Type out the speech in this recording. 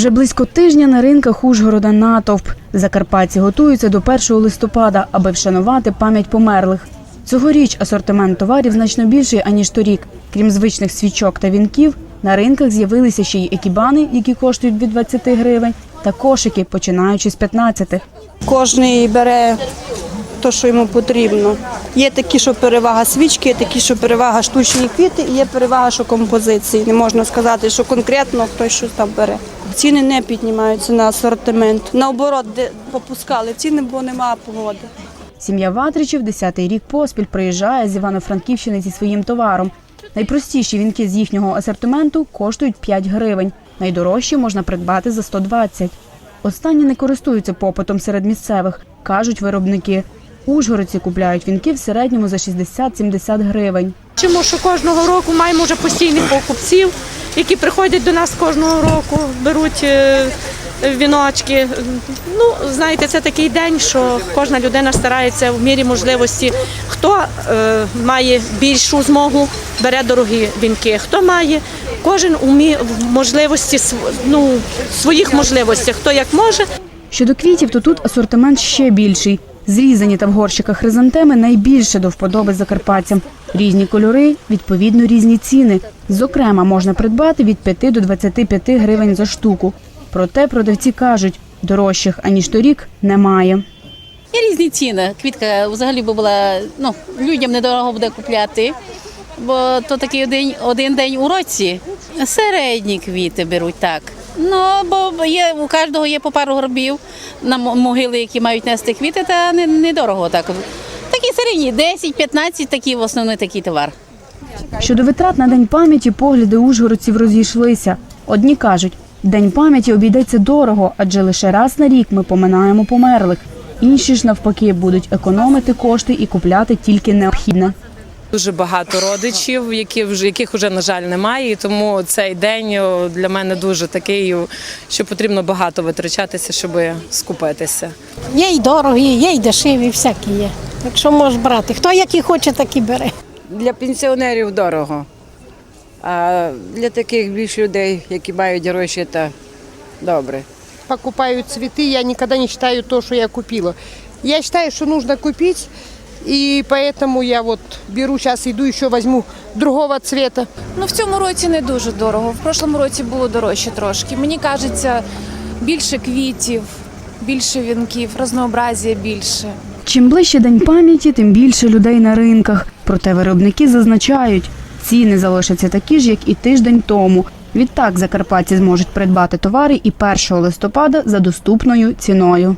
Вже близько тижня на ринках Ужгорода натовп. Закарпатці готуються до 1 листопада, аби вшанувати пам'ять померлих. Цьогоріч асортимент товарів значно більший, аніж торік. Крім звичних свічок та вінків, на ринках з'явилися ще й екібани, які коштують від 20 гривень, та кошики, починаючи з 15. Кожний бере те, що йому потрібно. Є такі, що перевага свічки, є такі, що перевага штучні квіти, і є перевага, що композиції. Не можна сказати, що конкретно хтось щось там бере. Ціни не піднімаються на асортимент. Наоборот, де попускали ціни, бо немає погоди. Сім'я Ватричів 10-й рік поспіль приїжджає з Івано-Франківщини зі своїм товаром. Найпростіші вінки з їхнього асортименту коштують 5 гривень. Найдорожчі можна придбати за 120. Останні не користуються попитом серед місцевих, кажуть виробники. Ужгородці купляють вінки в середньому за 60-70 гривень. Чому що кожного року маємо вже постійних покупців, які приходять до нас кожного року, беруть е, віночки. Ну, знаєте, це такий день, що кожна людина старається в мірі можливості. Хто е, має більшу змогу, бере дорогі вінки, хто має, кожен у можливості ну, своїх можливостях, хто як може, Щодо квітів, то тут асортимент ще більший. Зрізані та в горщиках хризантеми найбільше до вподоби закарпатцям. Різні кольори, відповідно різні ціни. Зокрема, можна придбати від 5 до 25 гривень за штуку. Проте продавці кажуть, дорожчих аніж торік немає. Є різні ціни. Квітка взагалі би була ну, людям недорого буде купляти, бо то такий один, один день у році. Середні квіти беруть так. Ну, бо є, у кожного є по пару гробів на могили, які мають нести квіти, та не- недорого так. Такі середні, 10-15 такі в основний такий товар. Щодо витрат на день пам'яті, погляди ужгородців розійшлися. Одні кажуть, день пам'яті обійдеться дорого, адже лише раз на рік ми поминаємо померлих. Інші ж навпаки будуть економити кошти і купляти тільки необхідне. Дуже багато родичів, які вже яких вже на жаль немає. І тому цей день для мене дуже такий, що потрібно багато витрачатися, щоб скупитися. Є й дорогі, є й дешеві, всякі є. Так що можеш брати. Хто який хоче, так і бере. Для пенсіонерів дорого. А для таких більш людей, які мають гроші, то добре. покупаю цветы, я никогда не считаю то, что я купила. Я считаю, что нужно купить, и поэтому я вот беру, сейчас иду еще возьму другого цвета. Ну в цьому році не дуже дорого. В прошлому році було дорожче трошки. Мені кажеться, більше квітів, більше вінків, разнообразія більше. Чим ближче день пам'яті, тим більше людей на ринках. Проте виробники зазначають, ціни залишаться такі ж, як і тиждень тому. Відтак закарпатці зможуть придбати товари і 1 листопада за доступною ціною.